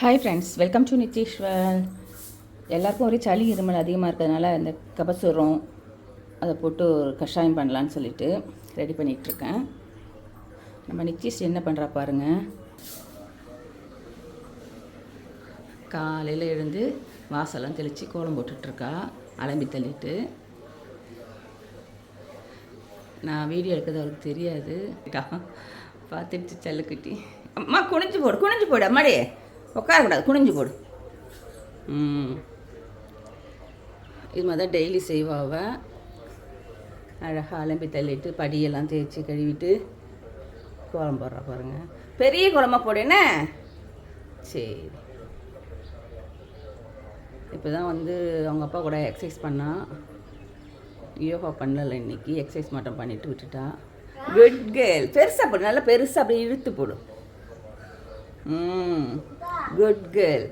Hi friends welcome to Nitheeswar எல்லாருக்கும் ஒரே சளி இருமல் அதிகமாக இருக்கிறதுனால இந்த கபசுரம் அதை போட்டு ஒரு கஷாயம் பண்ணலான்னு சொல்லிட்டு ரெடி பண்ணிகிட்ருக்கேன். நம்ம நித்தீஷ் என்ன பண்ணுறா பாருங்கள் காலையில் எழுந்து வாசலாம் தெளித்து கோலம் போட்டுட்ருக்கா அலம்பி தள்ளிட்டு. நான் வீடியோ எடுக்கிறது அவருக்கு தெரியாது. பார்த்துட்டு செல்லுக்குட்டி. அம்மா குனிஞ்சு போடு குனிஞ்சு போடு அம்மாடி. உட்காரக்கூடாது குனிஞ்சு போடு. ம். இது மாதிரி தான் டெய்லி செய்வா அழகாக அலம்பி தள்ளிட்டு படியெல்லாம் தேய்ச்சி கழுவிட்டு கோலம் போடுறா பாருங்க. பெரிய குழம்பா போடுனே சரி. இப்போ தான் வந்து அவங்க அப்பா கூட எக்ஸசைஸ் பண்ணால் யோகா பண்ணலை இன்னைக்கு எக்ஸசைஸ் மட்டும் பண்ணிட்டு விட்டுட்டா. குட் கேர்ள் பெருசாக போடு நல்லா பெருசாக அப்படியே இழுத்து போடும் ம். குட் கேர்ள்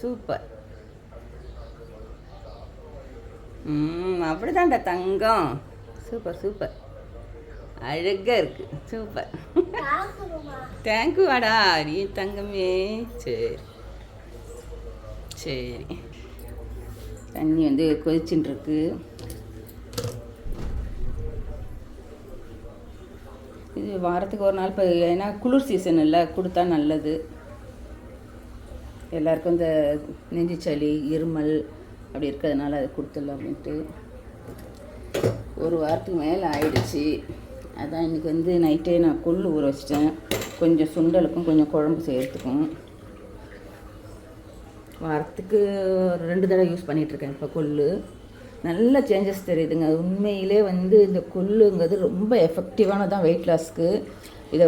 சூப்பர் ம் அப்படிதான்டா தங்கம். சூப்பர் சூப்பர் அழகாக இருக்கு. சூப்பர் தேங்க்யூ வாடா நீ தங்கமே. சரி. சரி. தண்ணி வந்து கொதிச்சுட்டு இருக்கு இது வாரத்துக்கு ஒரு நாள் இப்போ ஏன்னா குளிர் சீசன் இல்லை கொடுத்தா நல்லது. எல்லாருக்கும் இந்த நெஞ்சு சளி இருமல் அப்படி இருக்கிறதுனால அதை கொடுத்துடலாம் அப்படின்ட்டு ஒரு வாரத்துக்கு மேலே ஆயிடுச்சு. அதான் இன்றைக்கி வந்து நைட்டே நான் கொள்ளு ஊற வச்சிட்டேன். கொஞ்சம் சுண்டலுக்கும் கொஞ்சம் குழம்பு செய்கிறதுக்கும் வாரத்துக்கு ஒரு ரெண்டு தடவை யூஸ் பண்ணிகிட்ருக்கேன் இப்போ கொள்ளு. நல்ல சேஞ்சஸ் தெரியுதுங்க. உண்மையிலே வந்து இந்த கொல்லுங்கிறது ரொம்ப எஃபெக்டிவானதான் வெயிட் லாஸ்க்கு இதை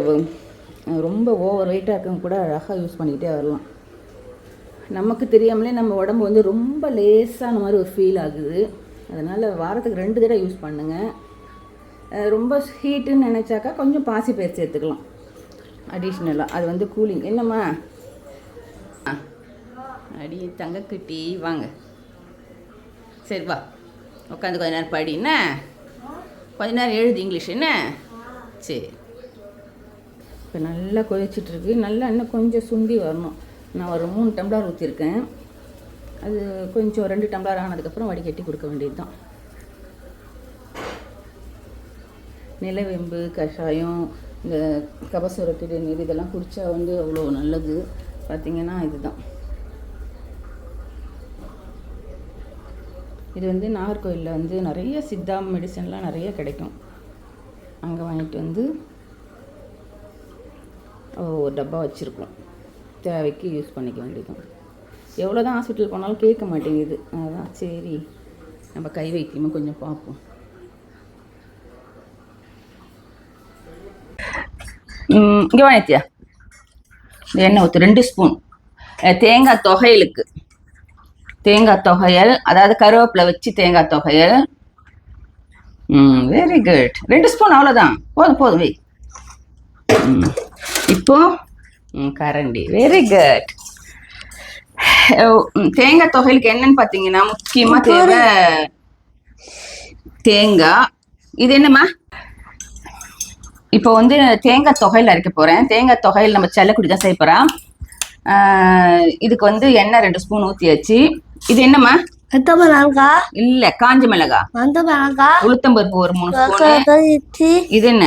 ரொம்ப ஓவர் வெயிட்டாக இருக்கவங்க கூட அழகாக யூஸ் பண்ணிக்கிட்டே வரலாம். நமக்கு தெரியாமலே நம்ம உடம்பு வந்து ரொம்ப லேசான மாதிரி ஒரு ஃபீல் ஆகுது. அதனால் வாரத்துக்கு ரெண்டு தடவை யூஸ் பண்ணுங்கள் ரொம்ப ஹீட்டுன்னு நினச்சாக்கா கொஞ்சம் பாசி பயிர் சேர்த்துக்கலாம். அடிஷ்னலாக அது வந்து கூலிங் என்னம்மா? ஆ. அடி தங்கக்குட்டி. வாங்க. சரி வா. உட்காந்து கொஞ்ச நேரம் படி. என்ன? கொஞ்ச நேரம் எழுது இங்கிலீஷ். என்ன? சரி. இப்போ நல்லா கொதிச்சிட்ருக்கு நல்லா இன்னும் கொஞ்சம் சுண்டி வரணும். நான் ஒரு மூணு டம்ளர் ஊற்றிருக்கேன் அது கொஞ்சம் ரெண்டு டம்ளர் ஆனதுக்கப்புறம் வடிகட்டி கொடுக்க வேண்டியது தான் நிலவேம்பு கஷாயம் இந்த கபசுரத்திட நீர் இதெல்லாம் குடித்தா வந்து அவ்வளோ நல்லது. பார்த்திங்கன்னா இதுதான். இது வந்து நாகர்கோயிலில் வந்து நிறைய சித்தா மெடிசன்லாம் நிறைய கிடைக்கும். அங்கே வாங்கிட்டு வந்து ஒரு டப்பா வச்சுருக்கோம். தேவைக்கு யூஸ் பண்ணிக்க வேண்டியதும் எவ்வளோ தான் ஹாஸ்பிட்டல் போனாலும் கேட்க மாட்டேங்குது. அதான் சரி. நம்ம கை வைத்தியமாக கொஞ்சம் பார்ப்போம். இங்கே வாங்கித்தியா எண்ணெய் ஊற்று ரெண்டு ஸ்பூன் தேங்காய் தொகையலுக்கு. தேங்காய் தொகையல் அதாவது கருவேப்பிலை வச்சு தேங்காய் தொகையல். ம் வெரி குட் ரெண்டு ஸ்பூன் அவ்வளோதான் போதும் போதும் வை. இப்போது இப்போ கரண்டி வெரி குட் தேங்காய் தொகையலுக்கு என்னன்னு பார்த்தீங்கன்னா முக்கியமாக தேவை தேங்காய். இது என்னம்மா? இப்போ வந்து தேங்காய் தொகையில் அரைக்க போகிறேன் தேங்காய் தொகையில் நம்ம செல்லக்குடி தான் செய்ய போகிறோம் இதுக்கு வந்து எண்ணெய் ரெண்டு ஸ்பூன் ஊற்றியாச்சு இது என்னம்மா? எத்த மிளகா இல்ல காஞ்ச மிளகா. மந்த மிளகா உளுத்தம்பருப்பு ஒரு மூணு ஸ்பூன். இது என்ன?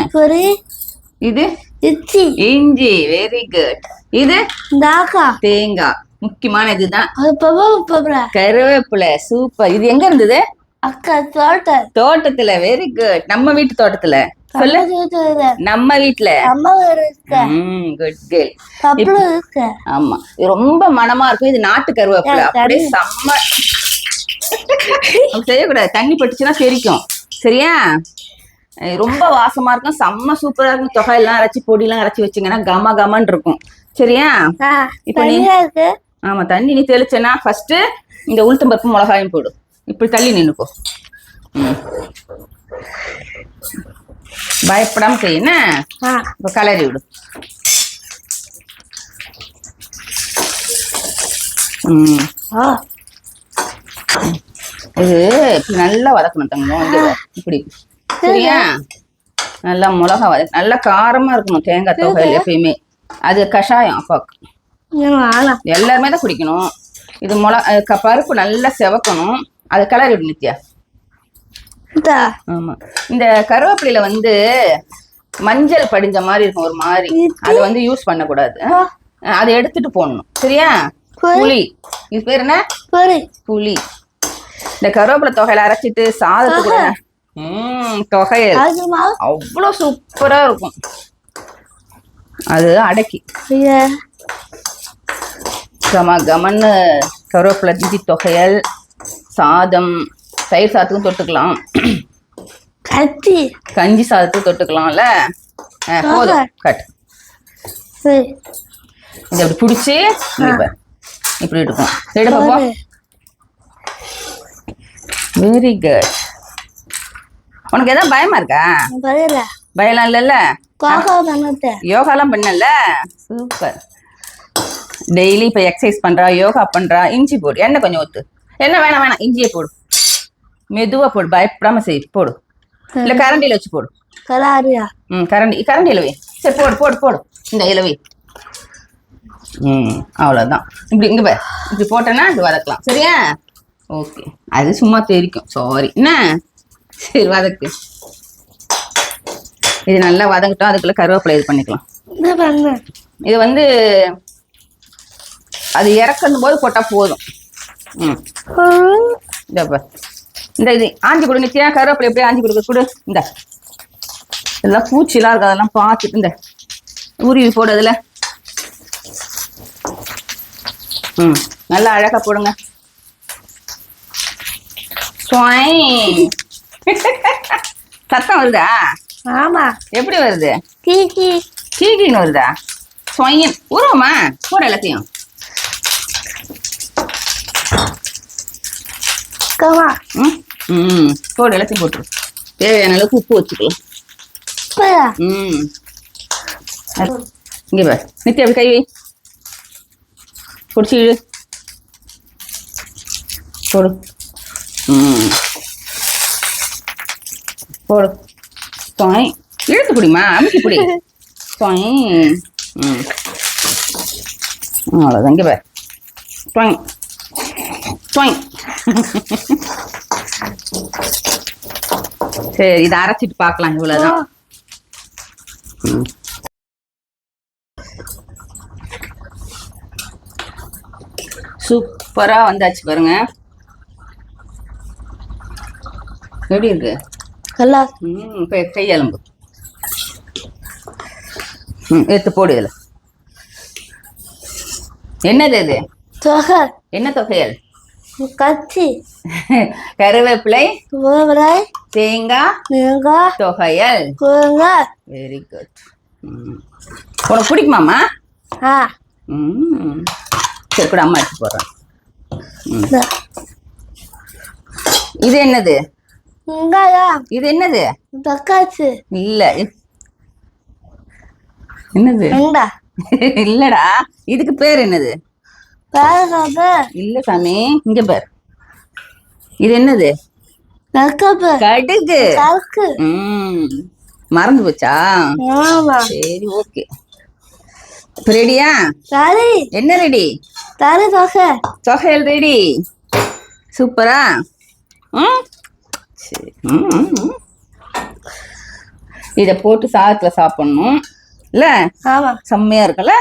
இது இச்சி இஞ்சி வெரி குட் இது? தாக்கா தேங்காய் முக்கியமான இதுதான். கருவேப்பிலை சூப்பர் இது எங்க இருந்தது? அக்கா தோட்ட தோட்டத்துல வெரி குட் நம்ம வீட்டு தோட்டத்துல. சொல்லு. நம்ம வீட்ல குட் கேர்ள் ஆமா. இது ரொம்ப மணமா இருக்கும். இது நாட்டு கருவேப்பிலை. அப்படியே செம்ம செய்யக்கூடாது. தண்ணி பட்டுச்சுன்னா தெரிக்கும் சரியா? ரொம்ப வாசமா இருக்கும். செம்ம சூப்பரா இருக்கும். தொகையெல்லாம் அரைச்சி பொடியெல்லாம் அரைச்சி வச்சிங்கன்னா கம கமன்னு இருக்கும். சரியா? இப்ப நீ- ஆமா தண்ணி நீ தெளிச்சேன்னா ஃபர்ஸ்ட் இந்த உளுத்தம்பருப்பு மிளகாயும் போடு. இப்படி தள்ளி நின்னுக்கோ. பயப்படாம செய்யணும் ஆ, இப்போ கலரி விடு. இது இப்படி நல்லா வதக்கணும் தங்கம். இப்படி. சரியா நல்லா மிளகா வதக்க நல்லா காரமா இருக்கணும் தேங்காய் தொகையில் எப்பயுமே. அது கஷாயம் அப்பாவுக்கு எல்லாருமே தான் குடிக்கணும். இது மொள அஹ் க- பருப்பு நல்லா செவக்கணும். அது கலர் எப்படி நித்யா? இந்தா ஆமா. இந்த கருவேப்பிலையில வந்து மஞ்சள் படிஞ்ச மாதிரி இருக்கும் ஒரு மாதிரி. அதை வந்து யூஸ் பண்ணக்கூடாது. அதை எடுத்துட்டு போடணும். சரியா? சரி. புளி. இது பேர் என்ன? புளி. இந்த கருவேப்பிலை தொகையில அரைச்சிட்டு சாதத்துக்கு தொகையல். அது மாவு அவ்வளோ சூப்பரா இருக்கும். அது அடக்கி. கம கமன்னு கருவேப்பிலை திஞ்சி தொகையல் சாதம் தயிர் சாதத்துக்கும் தொட்டுக்கலாம். கத்தி கஞ்சி சாதத்துக்கு தொட்டுக்கலாம்ல? போதும். கட். சரி. இதை அப்படி பிடிச்சி. இப்படி இருக்கும் எடு பாப்பா சரி. வெரி குட் உனக்கு எதாவது பயமா இருக்கா? பயம்லாம் இல்லைல்ல? யோகாலாம் பண்ணல? சூப்பர். டெய்லி இப்போ எக்ஸசைஸ் பண்றா யோகா பண்றா இஞ்சி போடு எண்ணெய் கொஞ்சம் ஊத்து. என்ன வேணாம் வேணாம் இஞ்சியை போடு. மெதுவா போடு பயப்படாம செய் போடு. இல்ல கரண்டியில வச்சு போடு. கலாரியா ம் கரண்டி கரண்டியில வை சரி போடு போடு போடு. இந்த இல வை ம் அவ்வளோதான் இப்படி இங்க பாரு. இப்படி போட்டேன்னா இது வதக்கலாம். சரியா? ஓகே. அது சும்மா தெரிக்கும் சாரி என்ன? சரி வதக்கு. இது நல்லா வதங்கட்டும் அதுக்குள்ள கருவேப்பிலை இது பண்ணிக்கலாம். இது வந்து அது இறக்கணும் போது போட்டா போதும். ம். இந்த இது ஆஞ்சி கொடு நித்தியா கருவேப்பிலை எப்படியே ஆஞ்சி கொடுக்க கொடு. இந்த. இதெல்லாம் பூச்சிலாம் இருக்கு அதெல்லாம் பார்த்துட்டு இந்த. உருவி போடு அதுல. ம். நல்லா அழகா போடுங்க. சுவாய். சத்தம் வருதா? ஆமா. எப்படி வருது? கீக்கி கீகின்னு வருதா? சொயின் உருவமா போடு எல்லாத்தையும். ம் ம். போடு எல்லாத்தையும் போட்டுரு தேவையான அளவுக்கு உப்பு வச்சுக்கலாம். ம். இங்கே பார். நித்யா அப்படி கை வை. பிடிச்சி போடு. ம். போடு. தொய் இழுத்து பிடிமா அமுக்கி பிடி. தொய் ம். அவ்வளோதான் இங்கே பார். தொய் தொய் சரி இதை அரைச்சிட்டு பார்க்கலாம். இவ்வளோதான் ம். சூப்பரா வந்தாச்சு பாருங்க. எப்படி இருக்கு? கலா ம் இப்போ கையெலும்பு. ம் எடுத்து போடு இதில். என்னது இது? தொகை. என்ன தொகையல்? கத்தி. கருவேப்பிலை ஓவராய் தேங்காய் நீங்க தொகையல். குழுங்க வெரி குட் உனக்கு பிடிக்குமாம்மா? ஆ. ம். சரி கூட அம்மா எடுத்து போடுறேன். இது என்னது? இது என்னது? தக்காச்சு இல்ல. என்னது? இல்லடா. இதுக்கு பேர் என்னது? இல்ல சாமி இங்க பார். இது என்னது? கடுகு. மறந்து போச்சா? சரி ஓகே. ரெடியா என்ன ரெடி சரி தொகை. சொகையல் ரெடி சூப்பரா? ம்? சரி. இதை போட்டு சாதத்துல சாப்பிடணும். இல்ல? ஆமா. செம்மையா இருக்குல்ல